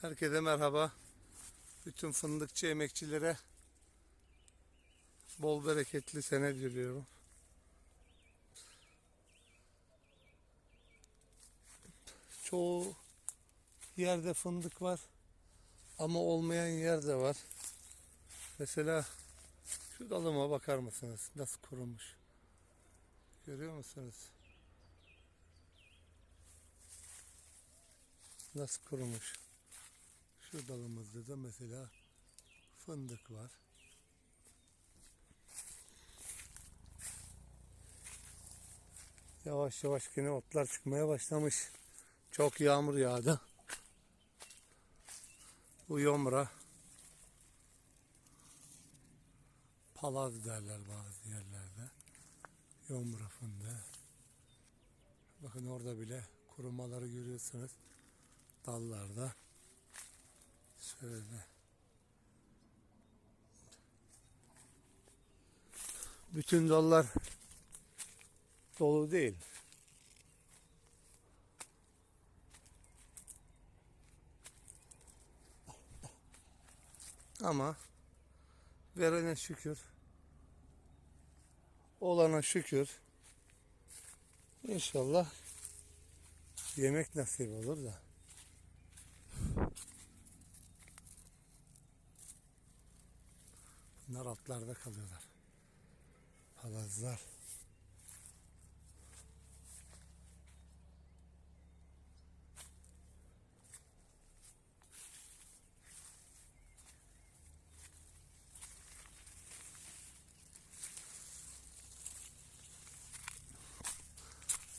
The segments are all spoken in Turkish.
Herkese merhaba. Bütün fındıkçı emekçilere bol bereketli sene diliyorum. Çoğu yerde fındık var ama olmayan yer de var. Mesela şu dalıma bakar mısınız? Nasıl kurumuş. Görüyor musunuz? Nasıl kurumuş. Şu dalımızda da mesela fındık var. Yavaş yavaş yine otlar çıkmaya başlamış. Çok yağmur yağdı. Bu yomra. Palaz derler bazı yerlerde. Yomra fındığı. Bakın orada bile kurumaları görüyorsunuz. Dallarda. Şöyle. Bütün dallar dolu değil. Ama verene şükür. Olana şükür. İnşallah yemek nasip olur da. Bunlar altlarda kalıyorlar. Palazlar.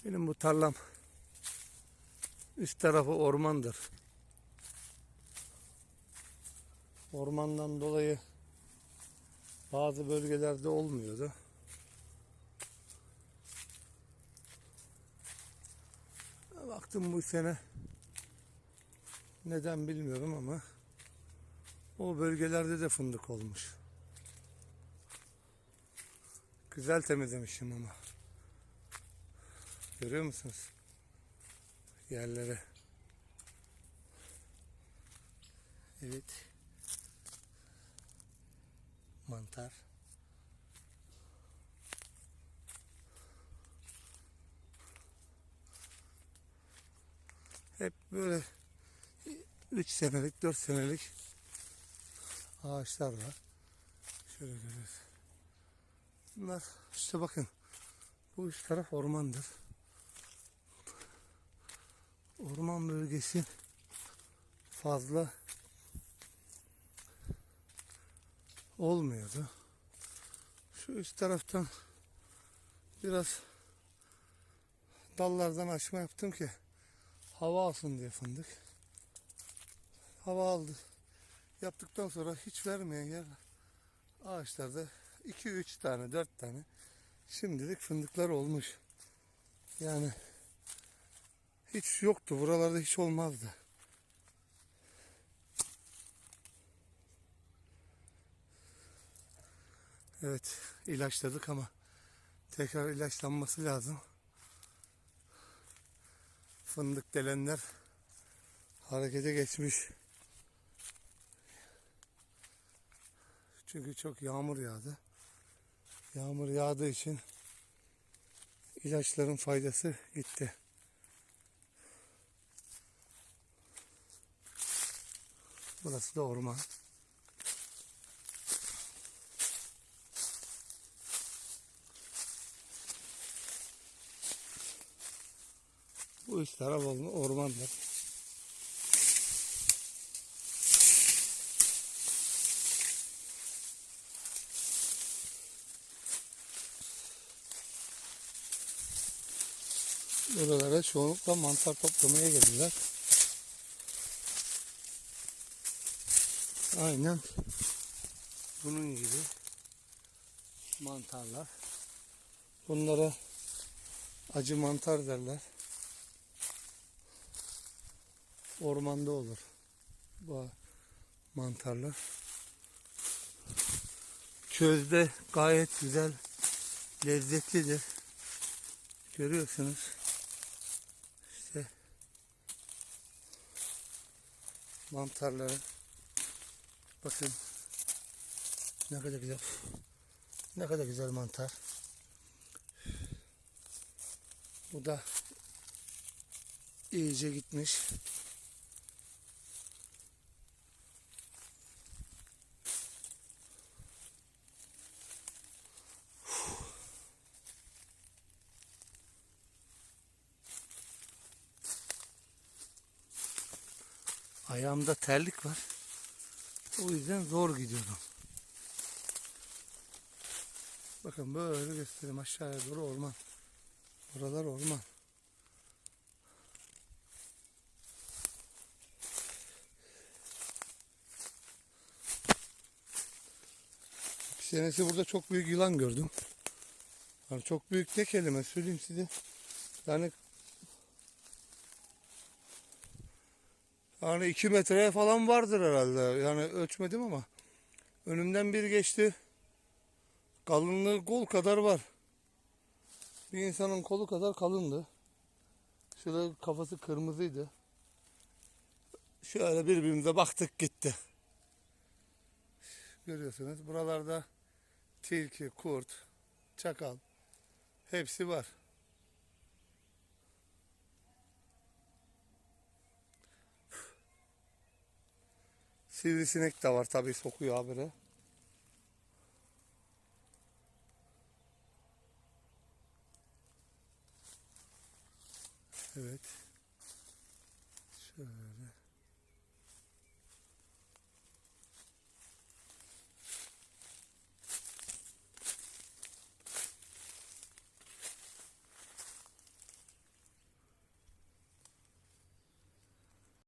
Benim bu tarlam üst tarafı ormandır. Ormandan dolayı bazı bölgelerde olmuyordu. Baktım bu sene neden bilmiyorum ama o bölgelerde de fındık olmuş. Güzel temizlemişim ama. Görüyor musunuz? Yerlere. Evet. Mantar. Hep böyle 3 senelik, 4 senelik ağaçlar var. Şöyle görüyoruz. Bunlar işte bakın bu üst taraf ormandır. Orman bölgesi fazla olmuyordu. Şu üst taraftan biraz dallardan açma yaptım ki hava alsın diye fındık. Hava aldı. Yaptıktan sonra hiç vermeyen yer ağaçlarda 2-3 tane 4 tane şimdilik fındıklar olmuş. Yani hiç yoktu. Buralarda hiç olmazdı. Evet ilaçladık ama tekrar ilaçlanması lazım. Fındık delenler harekete geçmiş. Çünkü çok yağmur yağdı. Yağmur yağdığı için ilaçların faydası gitti. Burası da orman. Üst taraf ormandır. Buralara çoğunlukla mantar toplamaya gelirler. Aynen bunun gibi mantarlar. Bunlara acı mantar derler. Ormanda olur bu mantarlar. Közde gayet güzel, lezzetlidir. Görüyorsunuz. İşte mantarları. Bakın ne kadar güzel. Ne kadar güzel mantar. Bu da iyice gitmiş. Ayağımda terlik var. O yüzden zor gidiyorum. Bakın böyle göstereyim aşağıya doğru orman. Buralar orman. Bir senesi burada çok büyük yılan gördüm. Yani çok büyük ne kelime söyleyeyim size. Yani yani iki metreye falan vardır herhalde. Yani ölçmedim ama önümden bir geçti. Kalınlığı kol kadar var. Bir insanın kolu kadar kalındı. Şöyle kafası kırmızıydı. Şöyle birbirimize baktık gitti. Görüyorsunuz buralarda tilki, kurt, çakal hepsi var. Sivrisinek de var tabii sokuyor habire. Evet.